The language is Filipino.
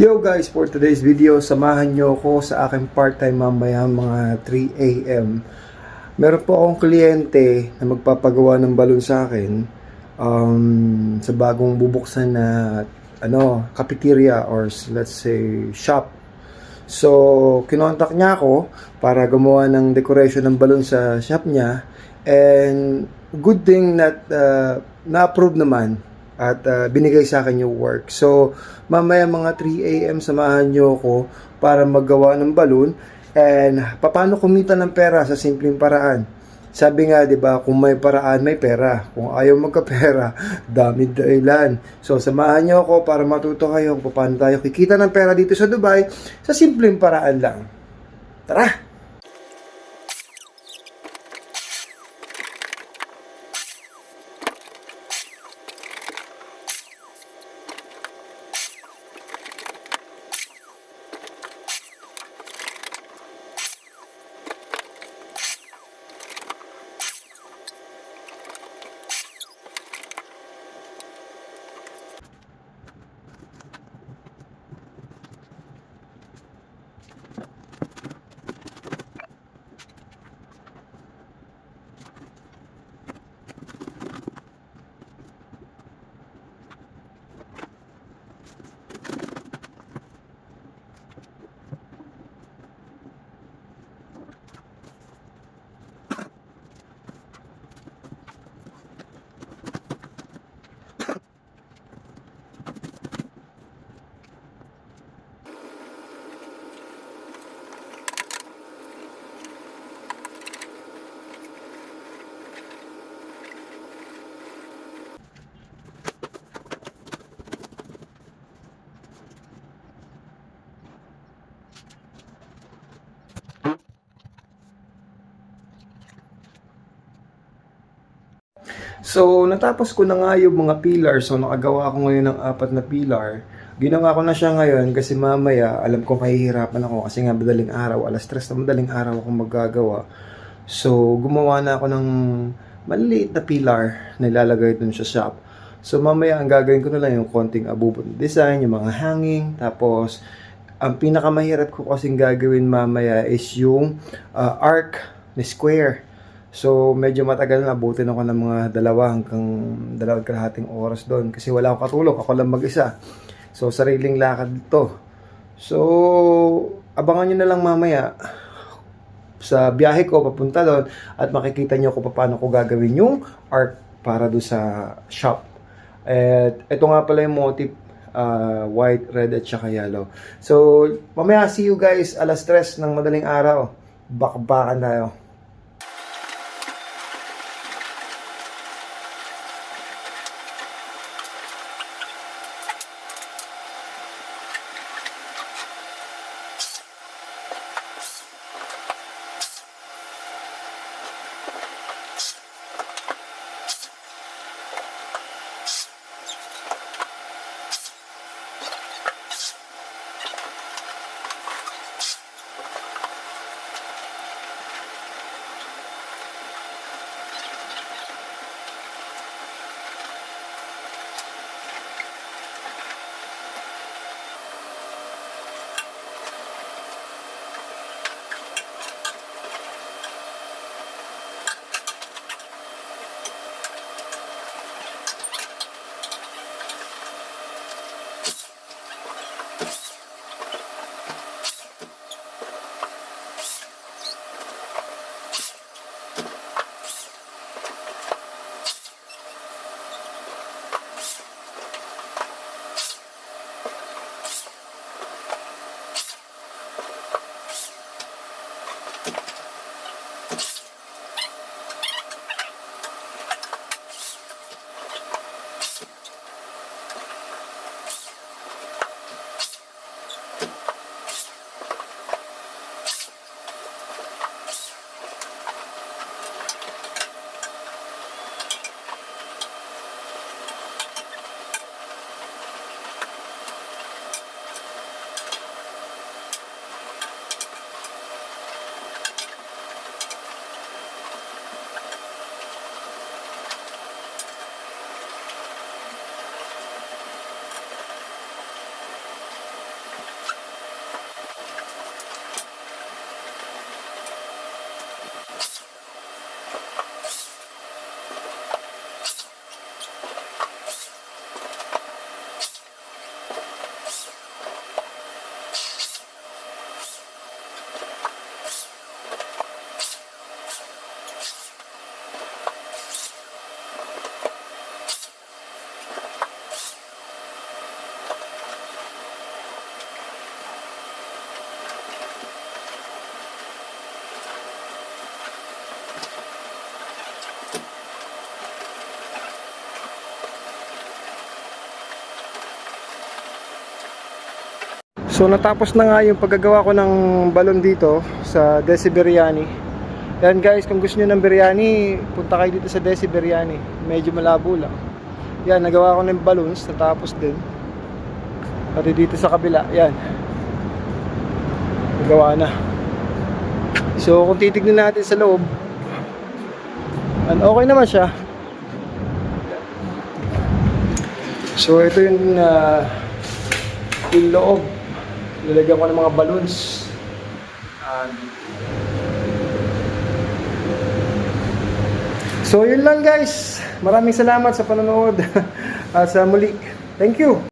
Yo guys, for today's video, samahan nyo ko sa aking part-time mamaya mga 3 a.m. Meron po akong kliyente na magpapagawa ng balon sa akin um, sa bagong bubuksan na ano, cafeteria or let's say shop. So, kinontak niya ako para gumawa ng decoration ng balon sa shop niya and good thing that uh, na-approve naman at uh, binigay sa akin yung work. So, mamaya mga 3 a.m. samahan nyo ako para maggawa ng balloon and paano kumita ng pera sa simpleng paraan. Sabi nga, 'di ba, kung may paraan, may pera. Kung ayaw magkapera, dami dahilan. So, samahan nyo ako para matuto kayo kung paano tayo kikita ng pera dito sa Dubai sa simpleng paraan lang. Tara! So, natapos ko na nga yung mga pillar. So, nakagawa ako ngayon ng apat na pillar. Ginawa ko na siya ngayon kasi mamaya, alam ko mahihirapan ako kasi nga madaling araw, alas 3 na madaling araw ako magagawa. So, gumawa na ako ng maliliit na pillar na ilalagay dun sa shop. So, mamaya ang gagawin ko na lang yung konting abubot design, yung mga hanging, tapos ang pinakamahirap ko kasing gagawin mamaya is yung uh, arc na square. So, medyo matagal na. Abutin ako ng mga dalawa hanggang dalawang kalahating oras doon. Kasi wala akong katulong. Ako lang mag-isa. So, sariling lakad dito. So, abangan nyo na lang mamaya sa biyahe ko papunta doon at makikita nyo kung paano ko gagawin yung art para do sa shop. At ito nga pala yung motif uh, white, red at saka yellow. So, mamaya see you guys alas 3 ng madaling araw. Bakbakan tayo. So natapos na nga yung paggagawa ko ng balon dito sa Desi Biryani. Yan guys, kung gusto niyo ng biryani, punta kayo dito sa Desi Biryani. Medyo malabo lang. Yan, nagawa ko ng balloons, natapos din. Pati dito sa kabila, yan. Nagawa na. So kung titignan natin sa loob, an okay naman siya. So ito yung uh, yung loob. Nilagyan ko ng mga balloons. And, so yun lang guys. Maraming salamat sa panonood. At sa muli. Thank you.